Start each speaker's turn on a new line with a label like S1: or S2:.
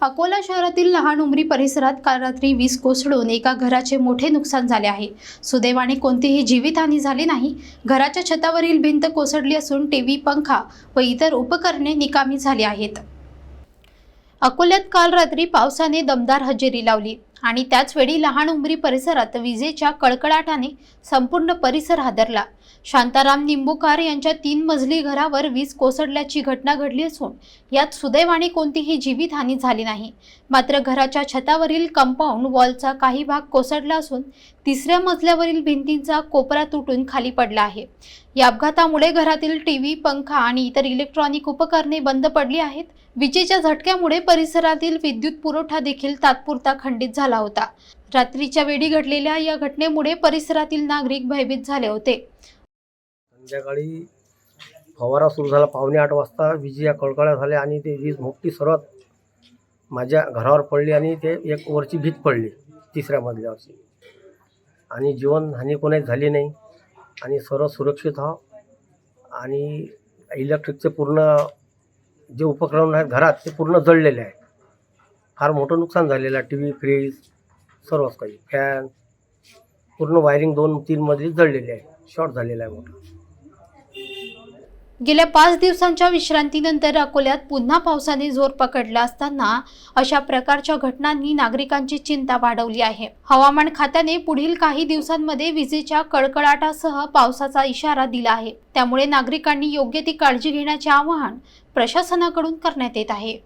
S1: अकोला शहरातील लहान उमरी परिसरात काल रात्री वीज कोसळून एका घराचे मोठे नुकसान झाले आहे. सुदैवाने कोणतीही जीवितहानी झाली नाही. घराच्या छतावरील भिंत कोसळली असून टीव्ही पंखा व इतर उपकरणे निकामी झाली आहेत. अकोल्यात काल रात्री पावसाने दमदार हजेरी लावली. आणि त्याचवेळी लहान उमरी परिसरात विजेच्या कडकडाटाने संपूर्ण परिसर हादरला. शांताराम निंबूकार यांच्या तीन मजली घरावर वीज कोसळल्याची घटना घडली असून यात सुदैवाने कोणतीही जीवितहानी झाली नाही. मात्र घराच्या छतावरील कंपाऊंड वॉलचा काही भाग कोसळला असून तिसऱ्या मजल्यावरील भिंतींचा कोपरा तुटून खाली पडला आहे. या अपघातामुळे घरातील टीव्ही पंखा आणि इतर इलेक्ट्रॉनिक उपकरणे बंद पडली आहेत. विजेच्या झटक्यामुळे परिसरातील विद्युत पुरवठा देखील तात्पुरता खंडित झाला झाला होता. रात्रीच्या वेळी घडलेल्या या घटनेमुळे परिसरातील नागरिक भयभीत झाले होते.
S2: संध्याकाळी फवारा सुरू झाला. पावणे आठ वाजता विजया कळकळ्या झाल्या आणि ते वीज मोठी सर्वात माझ्या घरावर पडली आणि ते एक वरची भीत पडली तिसऱ्या मजल्यावरची आणि जीवनहानी कोणाची झाली नाही. आणि सर्व सुरक्षित हा आणि इलेक्ट्रिकचे पूर्ण जे उपकरण आहेत घरात ते पूर्ण जळलेले आहे फार मोठं नुकसान झालेलं आहे. टी व्ही फ्रीज सर्वच काही. फॅन पूर्ण वायरिंग दोन तीन मध्ये जळलेली आहे. शॉर्ट झालेलं आहे मोठं.
S1: गेल्या पाच दिवसांच्या विश्रांतीनंतर अकोल्यात पुन्हा पावसाने जोर पकडला असताना अशा प्रकारच्या घटनांनी नागरिकांची चिंता वाढवली आहे. हवामान खात्याने पुढील काही दिवसांमध्ये विजेच्या कडकडाटासह पावसाचा इशारा दिला आहे. त्यामुळे नागरिकांनी योग्य ती काळजी घेण्याचे आवाहन प्रशासनाकडून करण्यात येत आहे.